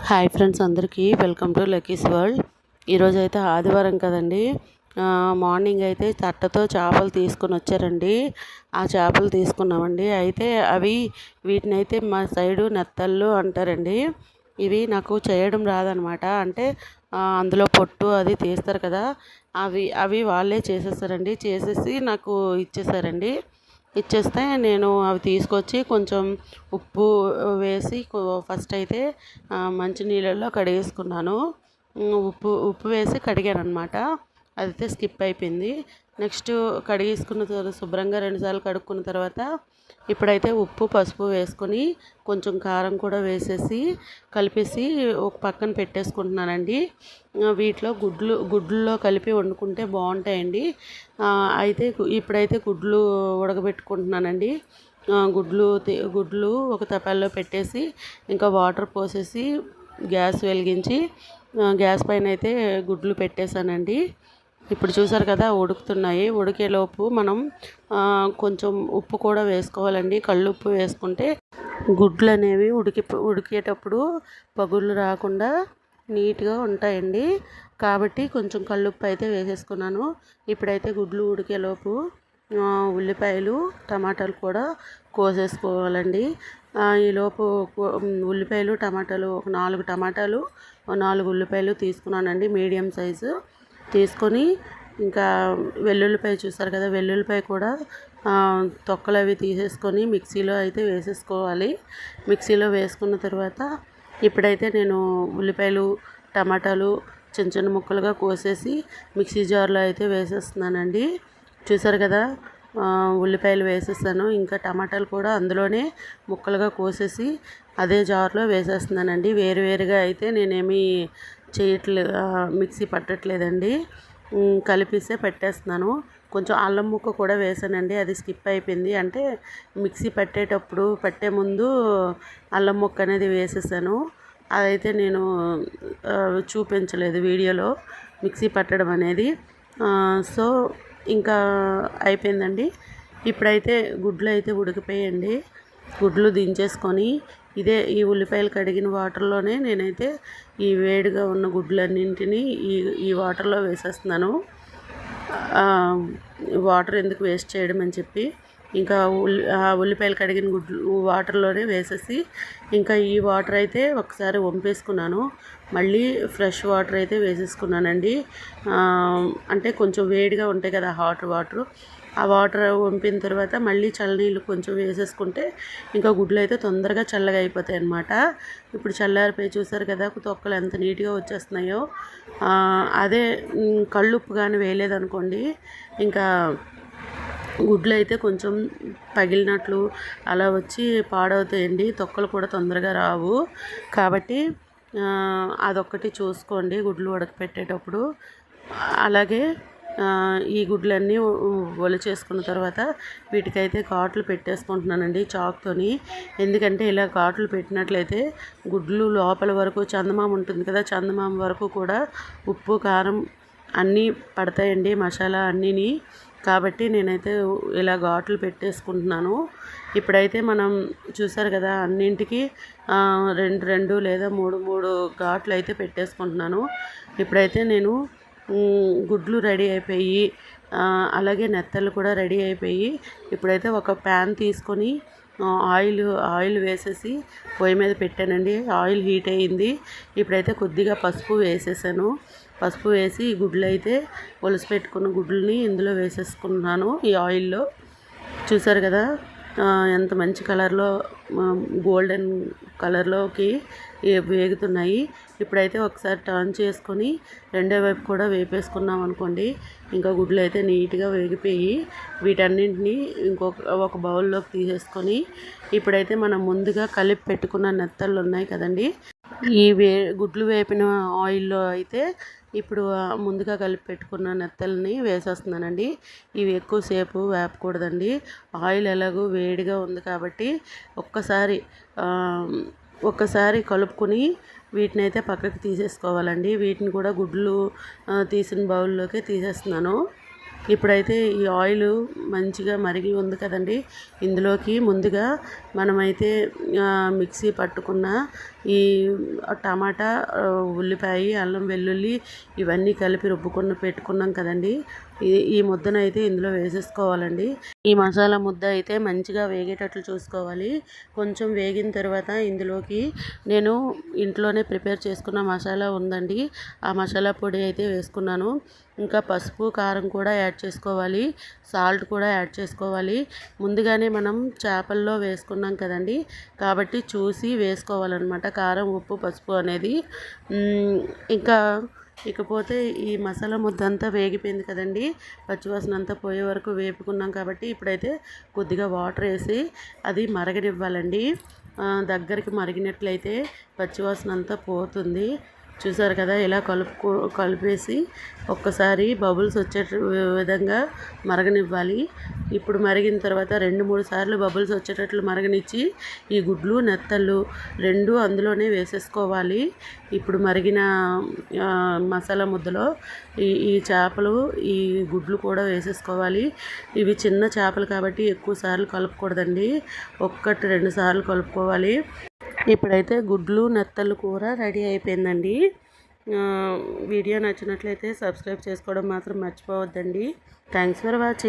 Hi friends అందరికీ. Welcome to Lucky's world. ఈరోజు అయితే ఆదివారం కదండి. మార్నింగ్ అయితే తట్టతో చేపలు తీసుకుని వచ్చారండి. ఆ చేపలు తీసుకున్నామండి. అయితే అవి వీటిని అయితే మా సైడు నెత్తళ్ళు అంటారండి. ఇవి నాకు చేయడం రాదనమాట. అంటే అందులో పొట్టు అది తీస్తారు కదా. అవి అవి వాళ్ళే చేసేస్తారండి. చేసేసి నాకు ఇచ్చేసారండి. ఇచ్చేస్తే నేను అవి తీసుకొచ్చి కొంచెం ఉప్పు వేసి ఫస్ట్ అయితే మంచి నీళ్ళల్లో కడిగేసుకున్నాను. ఉప్పు ఉప్పు వేసి కడిగాను అనమాట అదైతే స్కిప్ అయిపోయింది. నెక్స్ట్ కడిగేసుకున్న తర్వాత శుభ్రంగా రెండుసార్లు కడుక్కున్న తర్వాత ఇప్పుడైతే ఉప్పు పసుపు వేసుకొని కొంచెం కారం కూడా వేసేసి కలిపేసి ఒక పక్కన పెట్టేసుకుంటున్నానండి. వీటిలో గుడ్లు గుడ్లలో కలిపి వండుకుంటే బాగుంటాయండి. అయితే ఇప్పుడైతే గుడ్లు ఉడకబెట్టుకుంటున్నానండి. గుడ్లు గుడ్లు ఒక తపాల్లో పెట్టేసి ఇంకా వాటర్ పోసేసి గ్యాస్ వెలిగించి గ్యాస్ పైన అయితే గుడ్లు పెట్టేశానండి. ఇప్పుడు చూసారు కదా ఉడుకుతున్నాయి. ఉడికేలోపు మనం కొంచెం ఉప్పు కూడా వేసుకోవాలండి. కళ్ళు ఉప్పు వేసుకుంటే గుడ్లు అనేవి ఉడికి ఉడికేటప్పుడు పగుళ్ళు రాకుండా నీట్గా ఉంటాయండి. కాబట్టి కొంచెం కళ్ళుప్పు అయితే వేసేసుకున్నాను. ఇప్పుడైతే గుడ్లు ఉడికేలోపు ఉల్లిపాయలు టమాటాలు కూడా కోసేసుకోవాలండి. ఈలోపు ఉల్లిపాయలు టమాటాలు ఒక నాలుగు టమాటాలు నాలుగు ఉల్లిపాయలు తీసుకున్నానండి. Medium size. తీసుకొని ఇంకా వెల్లుల్లిపాయ చూసారు కదా వెల్లుల్లిపాయ కూడా తొక్కలు అవి తీసేసుకొని మిక్సీలో అయితే వేసేసుకోవాలి. మిక్సీలో వేసుకున్న తర్వాత ఇప్పుడైతే నేను ఉల్లిపాయలు టమాటాలు చిన్న చిన్న ముక్కలుగా కోసేసి మిక్సీ జార్లో అయితే వేసేస్తున్నానండి. చూసారు కదా ఉల్లిపాయలు వేసేస్తాను ఇంకా టమాటాలు కూడా అందులోనే ముక్కలుగా కోసేసి అదే జార్లో వేసేస్తున్నానండి. వేరువేరుగా అయితే నేనేమి చేయట్లేదు మిక్సీ పట్టట్లేదండి. ఉమ్, కలిపిస్తే పెట్టేస్తున్నాను. కొంచెం అల్లం ముక్క కూడా వేసానండి అది స్కిప్ అయిపోయింది. అంటే మిక్సీ పట్టేటప్పుడు పట్టే ముందు అల్లం ముక్క అనేది వేసేసాను. అదైతే నేను చూపించలేదు వీడియోలో మిక్సీ పట్టడం అనేది. సో ఇంకా అయిపోయిందండి. ఇప్పుడైతే గుడ్లు అయితే ఉడికిపోయండి గుడ్లు దించేసుకొని ఇదే ఈ ఉల్లిపాయలు కడిగిన వాటర్లోనే నేనైతే ఈ వేడిగా ఉన్న గుడ్లన్నింటినీ ఈ ఈ వాటర్లో వేసేస్తున్నాను. వాటర్ ఎందుకు వేస్ట్ చేయడం అని చెప్పి ఇంకా ఉల్లి ఆ ఉల్లిపాయలు కడిగిన గుడ్లు వాటర్లోనే వేసేసి ఇంకా ఈ వాటర్ అయితే ఒకసారి వంపేసుకున్నాను. మళ్ళీ ఫ్రెష్ వాటర్ అయితే వేసేసుకున్నానండి. అంటే కొంచెం వేడిగా ఉంటాయి కదా హాట్ వాటర్. ఆ వాటర్ వంపిన తర్వాత మళ్ళీ చల్లనీళ్ళు కొంచెం వేసేసుకుంటే ఇంకా గుడ్లు అయితే తొందరగా చల్లగా అయిపోతాయి అన్నమాట. ఇప్పుడు చల్లారిపోయి చూసారు కదా తొక్కలు ఎంత నీట్గా వచ్చేస్తున్నాయో. అదే కళ్ళుప్పు కానీ వేయలేదనుకోండి ఇంకా గుడ్లు అయితే కొంచెం పగిలినట్లు అలా వచ్చి పాడవుతాయండి. తొక్కలు కూడా తొందరగా రావు. కాబట్టి అదొక్కటి చూసుకోండి గుడ్లు ఉడకపెట్టేటప్పుడు. అలాగే ఈ గుడ్లన్నీ ఒలి చేసుకున్న తర్వాత వీటికైతే ఘాట్లు పెట్టేసుకుంటున్నానండి చాక్తోని. ఎందుకంటే ఇలా ఘాట్లు పెట్టినట్లయితే గుడ్లు లోపల వరకు చందమామ ఉంటుంది కదా చందమామ వరకు కూడా ఉప్పు కారం అన్నీ పడతాయండి మసాలా అన్నీని. కాబట్టి నేనైతే ఇలా ఘాట్లు పెట్టేసుకుంటున్నాను. ఇప్పుడైతే మనం చూసారు కదా అన్నింటికి రెండు రెండు లేదా మూడు మూడు ఘాట్లు అయితే పెట్టేసుకుంటున్నాను. ఇప్పుడైతే నేను గుడ్లు రెడీ అయిపోయి అలాగే నెత్తలు కూడా రెడీ అయిపోయి ఇప్పుడైతే ఒక ప్యాన్ తీసుకొని ఆయిల్ ఆయిల్ వేసేసి పొయ్యి మీద పెట్టానండి. ఆయిల్ హీట్ అయ్యింది. ఇప్పుడైతే కొద్దిగా పసుపు వేసేసాను. పసుపు వేసి ఈ గుడ్లు అయితే ఒలిసి పెట్టుకున్న గుడ్లని ఇందులో వేసేసుకున్నాను ఈ ఆయిల్లో. చూసారు కదా? ఎంత మంచి కలర్లో గోల్డెన్ కలర్లోకి వేగుతున్నాయి. ఇప్పుడైతే ఒకసారి టర్న్ చేసుకొని రెండో వైపు కూడా వేపేసుకున్నాం అనుకోండి ఇంకా గుడ్లు అయితే నీట్గా వేగిపోయి వీటన్నింటినీ ఇంకొక ఒక బౌల్లోకి తీసేసుకొని ఇప్పుడైతే మనం ముందుగా కలిపి పెట్టుకున్న నెత్తళ్ళు ఉన్నాయి కదండి ఈ వే గుడ్లు వేపిన ఆయిల్లో అయితే ఇప్పుడు ముందుగా కలిపి పెట్టుకున్న నెత్తల్ని వేసేస్తున్నానండి. ఇవి ఎక్కువసేపు వేపకూడదండి. ఆయిల్ ఎలాగో వేడిగా ఉంది కాబట్టి ఒక్కసారి ఒక్కసారి కలుపుకొని వీటిని అయితే పక్కకి తీసేసుకోవాలండి. వీటిని కూడా గుడ్లు తీసిన బౌల్లోకి తీసేస్తున్నాను. ఇప్పుడైతే ఈ ఆయిల్ మంచిగా మరిగి ఉంది కదండి. ఇందులోకి ముందుగా మనమైతే మిక్సీ పట్టుకున్న ఈ టమాటా ఉల్లిపాయ అల్లం వెల్లుల్లి ఇవన్నీ కలిపి రుబ్బుకున్న పెట్టుకున్నాం కదండి. ఈ ఈ ముద్దను అయితే ఇందులో వేసేసుకోవాలండి. ఈ మసాలా ముద్ద అయితే మంచిగా వేగేటట్లు చూసుకోవాలి. కొంచెం వేగిన తర్వాత ఇందులోకి నేను ఇంట్లోనే ప్రిపేర్ చేసుకున్న మసాలా ఉందండి. ఆ మసాలా పొడి అయితే వేసుకున్నాను. ఇంకా పసుపు కారం కూడా యాడ్ చేసుకోవాలి. సాల్ట్ కూడా యాడ్ చేసుకోవాలి. ముందుగానే మనం చేపల్లో వేసుకున్నాం కదండి. కాబట్టి చూసి వేసుకోవాలన్నమాట. కారం ఉప్పు పసుపు అనేది. ఇంకా ఇకపోతే ఈ మసాలా ముద్ద అంతా వేగిపోయింది కదండి. పచ్చివాసన అంతా పోయే వరకు వేపుకున్నాం కాబట్టి ఇప్పుడైతే కొద్దిగా వాటర్ వేసి అది మరగనివ్వాలండి. దగ్గరికి మరిగినట్లయితే పచ్చివాసన అంతా పోతుంది. చూసారు కదా ఇలా కలుపు కలిపేసి ఒక్కసారి బబుల్స్ వచ్చే విధంగా మరగనివ్వాలి. ఇప్పుడు మరిగిన తర్వాత రెండు మూడు సార్లు బబుల్స్ వచ్చేటట్లు మరగనిచ్చి ఈ గుడ్లు నెత్తళ్ళు రెండు అందులోనే వేసేసుకోవాలి. ఇప్పుడు మరిగిన మసాలా ముద్దలో ఈ ఈ చేపలు ఈ గుడ్లు కూడా వేసేసుకోవాలి. ఇవి చిన్న చేపలు కాబట్టి ఎక్కువ సార్లు కలుపుకూడదండి. ఒక్కటి రెండు సార్లు కలుపుకోవాలి. ఇప్పుడైతే గుడ్లు నెత్తలు కూర రెడీ అయిపోయిందండి. వీడియో నచ్చినట్లయితే సబ్స్క్రైబ్ చేసుకోవడం మాత్రం మర్చిపోవద్దండి. Thanks for watching